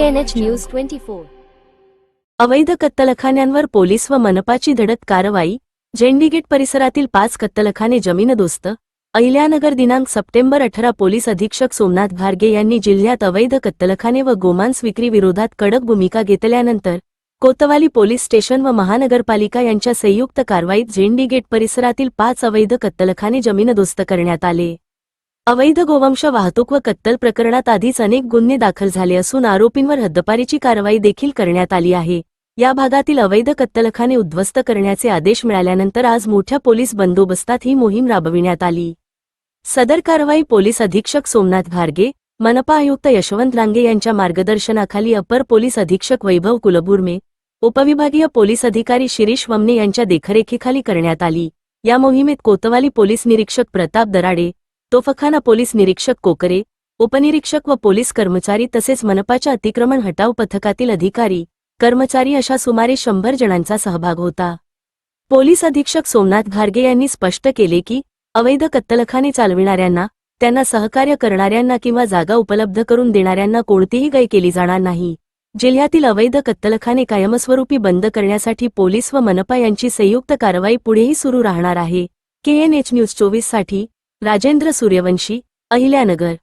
टीएनएच news twenty four अवैध कत्तलखान्यांवर police व मनपाची धडक कारवाई झेंडीगेट परिसरातील पाच कत्तलखाने जमीनदोस्त अहिल्यानगर दिनांक सप्टेंबर अठरा पोलीस अधीक्षक सोमनाथ भार्गे यांनी जिल्ह्यात अवैध कत्तलखाने व गोमांस विक्री विरोधात कडक भूमिका घेतल्यानंतर कोतवाली पोलीस स्टेशन व महानगरपालिका यांच्या संयुक्त कारवाईत झेंडीगेट परिसरातील पाच अवैध कत्तलखाने जमीनदोस्त करण्यात आले. अवैध गोवंश वाहतूक व कत्तल प्रकरणात आधीच अनेक गुन्हे दाखल झाले असून आरोपींवर हद्दपारीची कारवाई देखील करण्यात आली आहे. या भागातील अवैध कत्तलखाने उद्ध्वस्त करण्याचे आदेश मिळाल्यानंतर आज मोठ्या पोलीस बंदोबस्तात ही मोहीम राबविण्यात आली. सदर कारवाई पोलीस अधीक्षक सोमनाथ भार्गे मनपा आयुक्त यशवंत लांगे यांच्या मार्गदर्शनाखाली अपर पोलीस अधीक्षक वैभव कुलबुर्मे उपविभागीय पोलीस अधिकारी शिरीष वमने यांच्या देखरेखीखाली करण्यात आली. या मोहिमेत कोतवाली पोलीस निरीक्षक प्रताप दराडे तोफखाना पोलीस निरीक्षक कोकरे उपनिरीक्षक व पोलीस कर्मचारी तसेच मनपाच्या अतिक्रमण हटाव पथकातील अधिकारी कर्मचारी अशा सुमारे शंभर जणांचा सहभाग होता. पोलीस अधीक्षक सोमनाथ घारगे यांनी स्पष्ट केले की अवैध कत्तलखाने चालविणाऱ्यांना त्यांना सहकार्य करणाऱ्यांना किंवा जागा उपलब्ध करून देणाऱ्यांना कोणतीही गय केली जाणार नाही. जिल्ह्यातील अवैध कत्तलखाने कायमस्वरूपी बंद करण्यासाठी पोलीस व मनपा यांची संयुक्त कारवाई पुढेही सुरू राहणार आहे. केएनएच न्यूज चोवीससाठी राजेंद्र सूर्यवंशी अहिल्यानगर.